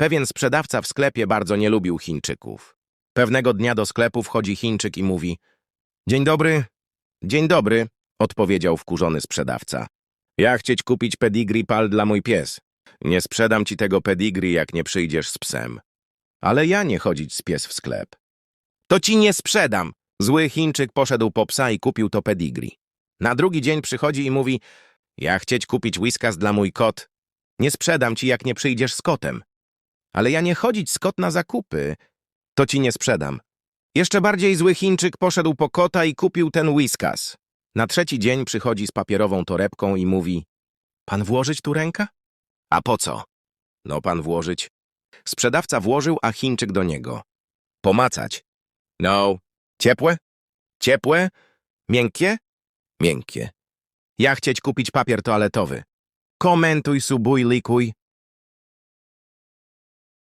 Pewien sprzedawca w sklepie bardzo nie lubił Chińczyków. Pewnego dnia do sklepu wchodzi Chińczyk i mówi Dzień dobry. Dzień dobry, odpowiedział wkurzony sprzedawca. Ja chcieć kupić pedigree pal dla mój pies. Nie sprzedam ci tego pedigree, jak nie przyjdziesz z psem. Ale ja nie chodzić z pies w sklep. To ci nie sprzedam. Zły Chińczyk poszedł po psa i kupił to pedigree. Na drugi dzień przychodzi i mówi Ja chcieć kupić whiskas dla mój kot. Nie sprzedam ci, jak nie przyjdziesz z kotem. Ale ja nie chodzić kot na zakupy. To ci nie sprzedam. Jeszcze bardziej zły Chińczyk poszedł po kota i kupił ten whiskas. Na trzeci dzień przychodzi z papierową torebką i mówi Pan włożyć tu ręka? A po co? No pan włożyć. Sprzedawca włożył, a Chińczyk do niego. Pomacać. No. Ciepłe? Ciepłe? Miękkie? Miękkie. Ja chcieć kupić papier toaletowy. Komentuj, subuj, likuj.